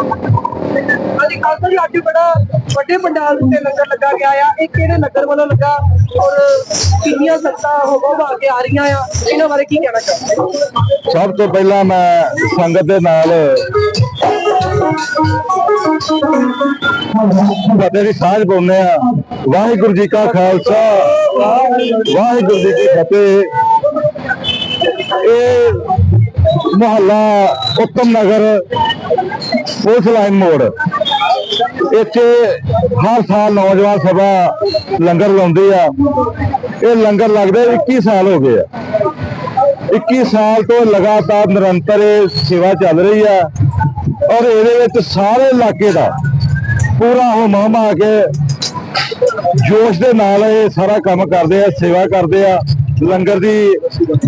ਹਾਂਜੀ ਕਾਸਾ ਜੀ ਅੱਜ ਬੜਾ ਵੱਡੇ ਪੰਡਾਲ ਦੇ ਲੰਗਰ ਲੱਗਾ ਗਿਆ ਆ। ਇਹ ਕਿਹੜੇ ਨਗਰ ਵੱਲੋਂ ਲੱਗਾ ਔਰ ਕਿੰਨੀਆਂ ਸੰਗਤਾਂ ਹੋਗੋ ਆ ਕੇ ਆ ਰਹੀਆਂ ਆ? ਇਹਨਾਂ ਬਾਰੇ ਕੀ ਕਹਿਣਾ ਚਾਹੁੰਦੇ ਸਭ ਤੋਂ ਪਹਿਲਾਂ ਮੈਂ ਸੰਗਤ ਦੇ ਨਾਲ ਫਤਿਹ ਦੀ ਸਾਂਝ ਪਾਉਂਦੇ ਆ ਵਾਹਿਗੁਰੂ ਜੀ ਕਾ ਖਾਲਸਾ, ਵਾਹਿਗੁਰੂ ਜੀ ਕੀ ਫਤਿਹ। ਇਹ ਮੁਹੱਲਾ ਉੱਤਮ ਨਗਰ ਪੁਲਿਸ ਲਾਈਨ ਮੋੜ। ਇੱਥੇ ਹਰ ਸਾਲ ਨੌਜਵਾਨ ਸਭਾ ਲੰਗਰ ਲਾਉਂਦੀ ਆ। ਇਹ ਲੰਗਰ ਲੱਗਦਾ 21 ਸਾਲ ਹੋ ਗਏ ਆ। 21 ਸਾਲ ਤੋਂ ਲਗਾਤਾਰ ਨਿਰੰਤਰ ਇਹ ਸੇਵਾ ਚੱਲ ਰਹੀ ਆ। ਔਰ ਇਹਦੇ ਵਿੱਚ ਸਾਰੇ ਇਲਾਕੇ ਦਾ ਪੂਰਾ ਹੁਮਾ ਮਾ ਕੇ ਜੋਸ਼ ਦੇ ਨਾਲ ਇਹ ਸਾਰਾ ਕੰਮ ਕਰਦੇ ਆ, ਸੇਵਾ ਕਰਦੇ ਆ। ਲੰਗਰ ਦੀ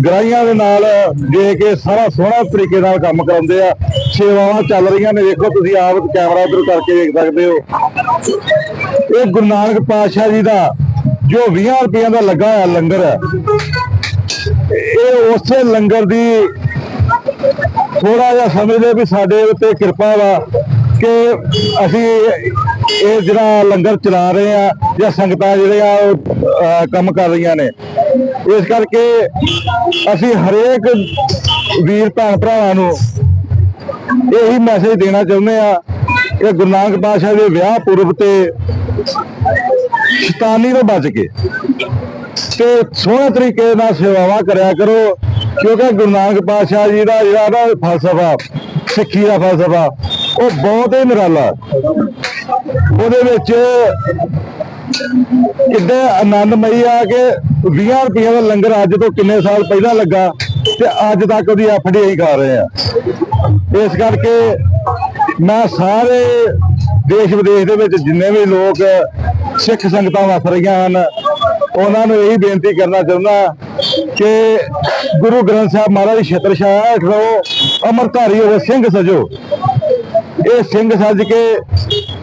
ਗਰਾਈਆਂ ਦੇ ਨਾਲ ਦੇ ਕੇ ਸਾਰਾ ਸੋਹਣਾ ਤਰੀਕੇ ਨਾਲ ਕੰਮ ਕਰਾਉਂਦੇ ਆ। ਸੇਵਾਵਾਂ ਚੱਲ ਰਹੀਆਂ ਨੇ। ਵੇਖੋ ਤੁਸੀਂ ਆਪ ਕੈਮਰਾ ਉਧਰ ਕਰਕੇ ਦੇਖ ਸਕਦੇ ਹੋ। ਇਹ ਗੁਰੂ ਨਾਨਕ ਪਾਤਸ਼ਾਹ ਜੀ ਦਾ ਜੋ 20 ਰੁਪਈਆਂ ਦਾ ਲੱਗਾ ਹੋਇਆ ਲੰਗਰ ਇਹ ਉਸੇ ਲੰਗਰ ਦੀ ਥੋੜਾ ਜਿਹਾ ਸਮਝਦੇ ਵੀ ਸਾਡੇ ਉੱਤੇ ਕਿਰਪਾ ਵਾ ਕਿ ਅਸੀਂ ਇਹ ਜਿਹੜਾ ਲੰਗਰ ਚਲਾ ਰਹੇ ਆ ਜਾਂ ਸੰਗਤਾਂ ਜਿਹੜੀਆਂ ਉਹ ਕੰਮ ਕਰ ਰਹੀਆਂ ਨੇ। ਇਸ ਕਰਕੇ ਅਸੀਂ ਹਰੇਕ ਵੀਰ ਭੈਣ ਭਰਾਵਾਂ ਨੂੰ ਇਹੀ ਮੈਸੇਜ ਦੇਣਾ ਚਾਹੁੰਦੇ ਆ ਕਿ ਗੁਰੂ ਨਾਨਕ ਪਾਤਸ਼ਾਹ ਦੇ ਵਿਆਹ ਪੁਰਬ ਤੇ ਸ਼ੈਤਾਨੀ ਤੋਂ ਬਚ ਕੇ ਤੇ ਸੋਹਣੇ ਤਰੀਕੇ ਨਾਲ ਸੇਵਾਵਾਂ ਕਰਿਆ ਕਰੋ, ਕਿਉਂਕਿ ਗੁਰੂ ਨਾਨਕ ਪਾਤਸ਼ਾਹ ਜੀ ਦਾ ਜਿਹੜਾ ਨਾ ਫਲਸਫਾ, ਸਿੱਖੀ ਦਾ ਫਲਸਫਾ, ਉਹ ਬਹੁਤ ਹੀ ਨਿਰਾਲਾ। ਉਹਦੇ ਵਿੱਚ ਕਿੱਡੇ ਆਨੰਦਮਈ ਆ ਕਿ 20 ਰੁਪਈਆ ਦਾ ਲੰਗਰ ਅੱਜ ਤੋਂ ਕਿੰਨੇ ਸਾਲ ਪਹਿਲਾਂ ਲੱਗਾ ਤੇ ਅੱਜ ਤੱਕ ਉਹਦੀ ਐਫਡੀ ਹੀ ਖਾ ਰਹੇ ਆ। ਇਸ ਕਰਕੇ ਮੈਂ ਸਾਰੇ ਦੇਸ਼ ਵਿਦੇਸ਼ ਦੇ ਵਿੱਚ ਜਿੰਨੇ ਵੀ ਲੋਕ ਸਿੱਖ ਸੰਗਤਾਂ ਵਸ ਰਹੀਆਂ ਹਨ, ਉਹਨਾਂ ਨੂੰ ਇਹੀ ਬੇਨਤੀ ਕਰਨਾ ਚਾਹੁੰਦਾ ਕਿ ਗੁਰੂ ਗ੍ਰੰਥ ਸਾਹਿਬ ਮਹਾਰਾਜ ਦੀ ਛਤਰ ਛਾਇਆ ਹੇਠ ਰਹੋ ਅਮਰਧਾਰੀ ਹੋਵੇ, ਸਿੰਘ ਸਜੋ। ਇਹ ਸਿੰਘ ਸੱਜ ਕੇ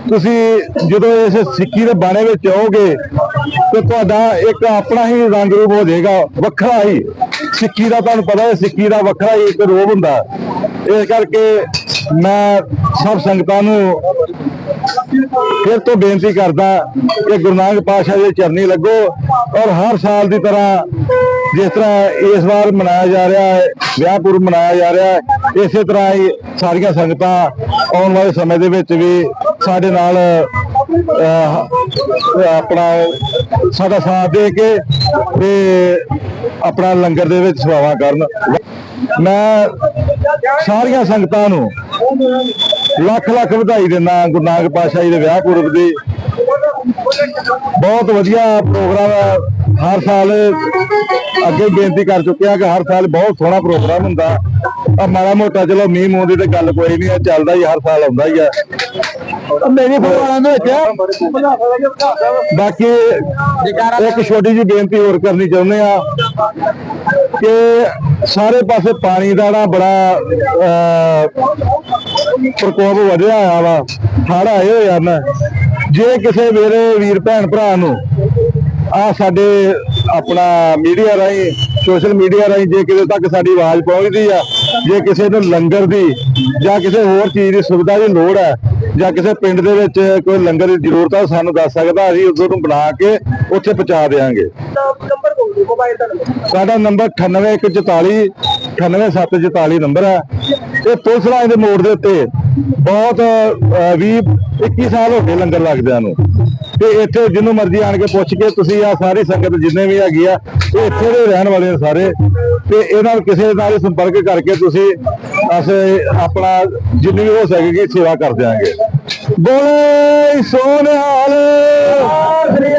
ਤੁਸੀਂ ਜਦੋਂ ਇਸ ਸਿੱਖੀ ਦੇ ਬਾਣੇ ਵਿੱਚ ਆਓਗੇ ਤੇ ਤੁਹਾਡਾ ਇੱਕ ਆਪਣਾ ਹੀ ਰੰਗ ਰੂਪ ਹੋ ਜਾਏਗਾ, ਵੱਖਰਾ ਹੀ। ਸਿੱਖੀ ਦਾ ਤੁਹਾਨੂੰ ਪਤਾ ਹੈ ਸਿੱਖੀ ਦਾ ਵੱਖਰਾ ਹੀ ਇੱਕ ਰੂਪ ਹੁੰਦਾ। ਇਸ ਕਰਕੇ ਮੈਂ ਸਭ ਸੰਗਤਾਂ ਨੂੰ ਫਿਰ ਤੋਂ ਬੇਨਤੀ ਕਰਦਾ ਕਿ ਗੁਰੂ ਨਾਨਕ ਪਾਤਸ਼ਾਹ ਦੇ ਚਰਨੀ ਲੱਗੋ ਔਰ ਹਰ ਸਾਲ ਦੀ ਤਰ੍ਹਾਂ ਜਿਸ ਤਰ੍ਹਾਂ ਇਸ ਵਾਰ ਮਨਾਇਆ ਜਾ ਰਿਹਾ ਹੈ, ਵਿਆਹ ਪੁਰਬ ਮਨਾਇਆ ਜਾ ਰਿਹਾ ਹੈ, ਇਸੇ ਤਰ੍ਹਾਂ ਹੀ ਸਾਰੀਆਂ ਸੰਗਤਾਂ ਆਉਣ ਵਾਲੇ ਸਮੇਂ ਦੇ ਵਿੱਚ ਵੀ ਸਾਡੇ ਨਾਲ ਆਪਣਾ ਸਾਡਾ ਸਾਥ ਦੇ ਕੇ ਤੇ ਆਪਣਾ ਲੰਗਰ ਦੇ ਵਿੱਚ ਸੇਵਾਵਾਂ ਕਰਨ। ਮੈਂ ਸਾਰੀਆਂ ਸੰਗਤਾਂ ਨੂੰ ਲੱਖ ਲੱਖ ਵਧਾਈ ਦਿੰਦਾ ਗੁਰੂ ਨਾਨਕ ਪਾਤਸ਼ਾਹ ਜੀ ਦੇ ਵਿਆਹ ਪੁਰਬ ਦੀ। ਬਹੁਤ ਵਧੀਆ ਪ੍ਰੋਗਰਾਮ ਹੈ। ਹਰ ਸਾਲ ਅੱਗੇ ਬੇਨਤੀ ਕਰ ਚੁੱਕਿਆ ਕਿ ਹਰ ਸਾਲ ਬਹੁਤ ਸੋਹਣਾ ਪ੍ਰੋਗਰਾਮ ਹੁੰਦਾ। ਆ ਮਾੜਾ ਮੋਟਾ ਚਲੋ ਮੀਂਹ ਮੂੰਹ ਦੀ ਤੇ ਗੱਲ ਕੋਈ ਨਹੀਂ ਹੈ ਚੱਲਦਾ ਹੀ ਹਰ ਸਾਲ ਆਉਂਦਾ ਹੀ ਹੈ ਮੇਰੀ ਫਰਮਾਨਾਂ ਦੇ ਵਿੱਚ ਬਾਕੀ ਇੱਕ ਛੋਟੀ ਜਿਹੀ ਬੇਨਤੀ ਹੋਰ ਕਰਨੀ ਚਾਹੁੰਦੇ ਆ ਕਿ ਸਾਰੇ ਪਾਸੇ ਪਾਣੀ ਦਾ ਨਾ ਬੜਾ ਪ੍ਰਕੋਪ ਵਧਿਆ ਹੋਇਆ ਵਾ ਹੜ੍ਹ ਆਏ ਹੋਏ ਹਨ। ਜੇ ਕਿਸੇ ਮੇਰੇ ਵੀਰ ਭੈਣ ਭਰਾ ਨੂੰ ਆ ਸਾਡੇ ਆਪਣਾ ਮੀਡੀਆ ਰਾਹੀਂ, ਸੋਸ਼ਲ ਮੀਡੀਆ ਰਾਹੀਂ ਜੇ ਕਿਸੇ ਤੱਕ ਸਾਡੀ ਆਵਾਜ਼ ਪਹੁੰਚਦੀ ਆ, ਜੇ ਕਿਸੇ ਨੂੰ ਲੰਗਰ ਦੀ ਜਾਂ ਕਿਸੇ ਹੋਰ ਚੀਜ਼ ਦੀ ਸੁਵਿਧਾ ਦੀ ਲੋੜ ਹੈ ਜਾਂ ਕਿਸੇ ਪਿੰਡ ਦੇ ਵਿੱਚ ਕੋਈ ਲੰਗਰ ਦੀ ਜ਼ਰੂਰਤ ਆ, ਸਾਨੂੰ ਦੱਸ ਸਕਦਾ, ਅਸੀਂ ਉਸ ਨੂੰ ਬਣਾ ਕੇ ਉੱਥੇ ਪਹੁੰਚਾ ਦੇਵਾਂਗੇ ਨੰਬਰ ਬੋਲ ਦਿਓ ਮੋਬਾਈਲ ਦਾ ਨੰਬਰ ਸਾਡਾ ਨੰਬਰ 98144 98744 ਨੰਬਰ ਹੈ ਇਹ ਪੁਲਿਸ ਲਾਈਨ ਦੇ ਮੋੜ ਦੇ ਉੱਤੇ ਬਹੁਤ 20 21 ਸਾਲ ਹੋ ਗਏ ਲੰਗਰ ਲੱਗਦਿਆਂ ਨੂੰ। ਤੇ ਇੱਥੇ ਜਿਹਨੂੰ ਮਰਜ਼ੀ ਆਣ ਕੇ ਪੁੱਛ ਕੇ ਤੁਸੀਂ ਆ ਸਾਰੀ ਸੰਗਤ ਜਿੰਨੇ ਵੀ ਹੈਗੀ ਆ, ਇਹ ਇੱਥੇ ਦੇ ਰਹਿਣ ਵਾਲੇ ਨੇ ਸਾਰੇ। ਤੇ ਇਹਨਾਂ ਨਾਲ ਕਿਸੇ ਨਾਲ ਸੰਪਰਕ ਕਰਕੇ ਤੁਸੀਂ ਅਸੀਂ ਆਪਣਾ ਜਿੰਨੀ ਵੀ ਹੋ ਸਕੇਗੀ ਸੇਵਾ ਕਰ ਦਿਆਂਗੇ। ਬੋਲੇ ਸੋਨਿਹਾਲ। ਸ੍ਰੀ